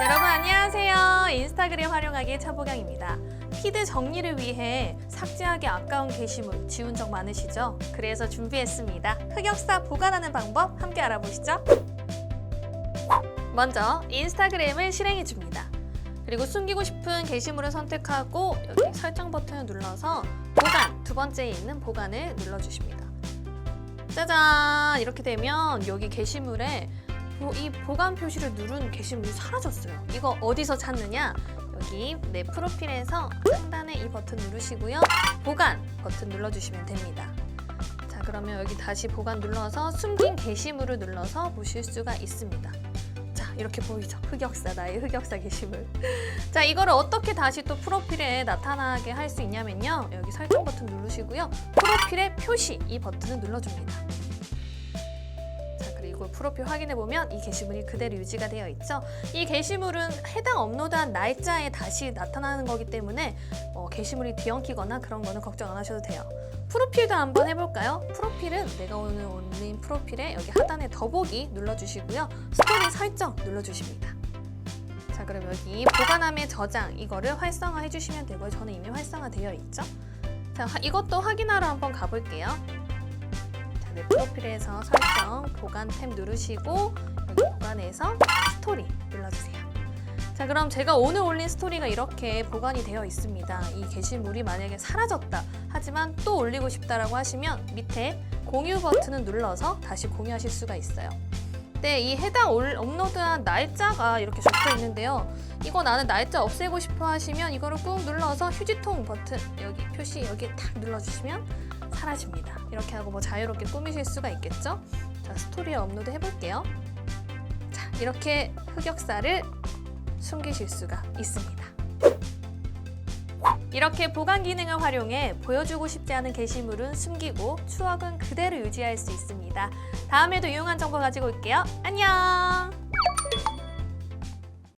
여러분 안녕하세요. 인스타그램 활용하기 차보경입니다. 피드 정리를 위해 삭제하기 아까운 게시물 지운 적 많으시죠? 그래서 준비했습니다. 흑역사 보관하는 방법 함께 알아보시죠. 먼저 인스타그램을 실행해 줍니다. 그리고 숨기고 싶은 게시물을 선택하고 여기 설정 버튼을 눌러서 보관 두 번째에 있는 보관을 눌러주십니다. 짜잔 이렇게 되면 여기 게시물에 보- 이 보관 표시를 누른 게시물이 사라졌어요. 이거 어디서 찾느냐? 여기 내 프로필에서 상단에 이 버튼 누르시고요. 보관 버튼 눌러주시면 됩니다. 자 그러면 여기 다시 보관 눌러서 숨긴 게시물을 눌러서 보실 수가 있습니다. 자 이렇게 보이죠? 흑역사 나의 흑역사 게시물. 자 이거를 어떻게 다시 또 프로필에 나타나게 할 수 있냐면요. 여기 설정 버튼 누르시고요. 프로필의 표시 이 버튼을 눌러줍니다. 프로필 확인해 보면 이 게시물이 그대로 유지가 되어 있죠. 이 게시물은 해당 업로드한 날짜에 다시 나타나는 거기 때문에 어, 게시물이 뒤엉키거나 그런 거는 걱정 안 하셔도 돼요. 프로필도 한번 해볼까요? 프로필은 내가 오늘 올린 프로필에 여기 하단에 더보기 눌러주시고요. 스토리 설정 눌러주십니다. 자 그럼 여기 보관함의 저장 이거를 활성화 해주시면 되고요. 저는 이미 활성화 되어 있죠. 자 하- 이것도 확인하러 한번 가볼게요. 자, 내 프로필에서 설정 보관 탭 누르시고 여기 보관에서 스토리 눌러주세요. 자 그럼 제가 오늘 올린 스토리가 이렇게 보관이 되어 있습니다. 이 게시물이 만약에 사라졌다 하지만 또 올리고 싶다라고 하시면 밑에 공유 버튼을 눌러서 다시 공유하실 수가 있어요. 네, 이 해당 올, 업로드한 날짜가 이렇게 적혀 있는데요. 이거 나는 날짜 없애고 싶어 하시면 이거를 꾹 눌러서 휴지통 버튼 여기 표시 여기 탁 눌러주시면 사라집니다. 이렇게 하고 뭐 자유롭게 꾸미실 수가 있겠죠? 자, 스토리에 업로드 해볼게요. 자, 이렇게 흑역사를 숨기실 수가 있습니다. 이렇게 보관 기능을 활용해 보여주고 싶지 않은 게시물은 숨기고 추억은 그대로 유지할 수 있습니다. 다음에도 유용한 정보 가지고 올게요. 안녕!